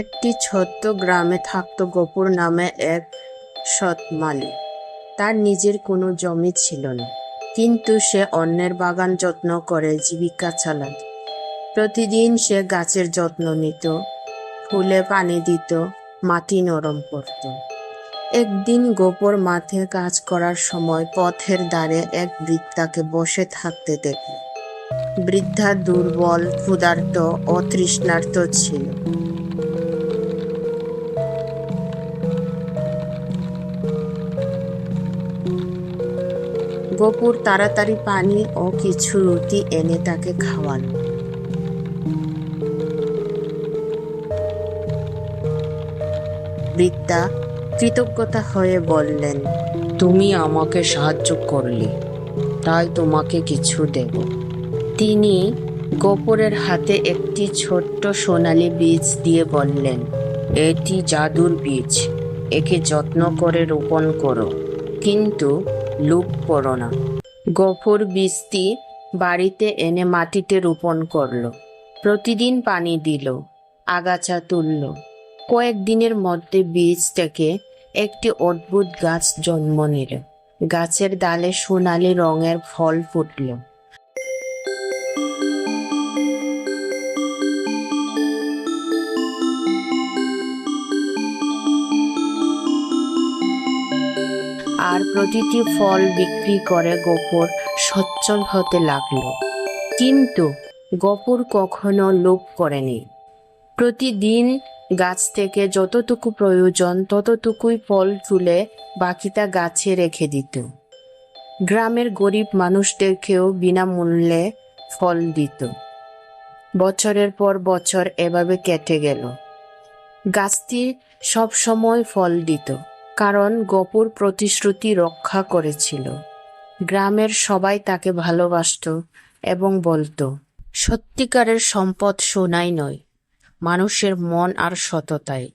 একটি ছোট্ট গ্রামে থাকত গোপুর নামে এক সৎ মালিক। তার নিজের কোনো জমি ছিল না, কিন্তু সে অন্যের বাগান যত্ন করে জীবিকা চালাত। প্রতিদিন সে গাছের যত্ন নিত, ফুলে পানি দিত, মাটি নরম করত। একদিন গোপর মাঠে কাজ করার সময় পথের দ্বারে এক বৃদ্ধাকে বসে থাকতে দেখল। বৃদ্ধা দুর্বল, ক্ষুধার্ত ও তৃষ্ণার্ত ছিল। গোপুর তাড়াতাড়ি পানি ও কিছু রুটি এনে তাকে খাওয়ালো। বৃদ্ধা কৃতজ্ঞতা হয়ে বললেন তুমি আমাকে সাহায্য করলে তাই তোমাকে কিছু দেব। তিনি গোপুরের হাতে একটি ছোট্ট সোনালি বীজ দিয়ে বললেন এটি জাদুর বীজ একে যত্ন করে রোপণ করো। কিন্তু লুপ করো না। গফর বীজটি বাড়িতে এনে মাটিতে রোপণ করল। প্রতিদিন পানি দিল, আগাছা তুলল। কয়েকদিনের মধ্যে বীজ থেকে একটি অদ্ভুত গাছ জন্ম নিল। গাছের ডালে সোনালি রঙের ফল ফুটল। আর প্রতিটি ফল বিক্রি করে গোপর সচ্ছল হতে লাগল। কিন্তু গোপর কখনো লোভ করেনি। প্রতিদিন গাছ থেকে যতটুকু প্রয়োজন ততটুকুই ফল তুলে বাকিটা গাছে রেখে দিত। গ্রামের গরিব মানুষদেরকেও বিনামূল্যে ফল দিত। বছরের পর বছর এভাবে কেটে গেল। গাছটি সব সময় ফল দিত। কারণ গোপুর প্রতিশ্রুতি রক্ষা করেছিল। গ্রামের সবাই তাকে ভালোবাসত এবং বলতো, সত্যিকারের সম্পদ সোনাই নয়, মানুষের মন আর সততাই।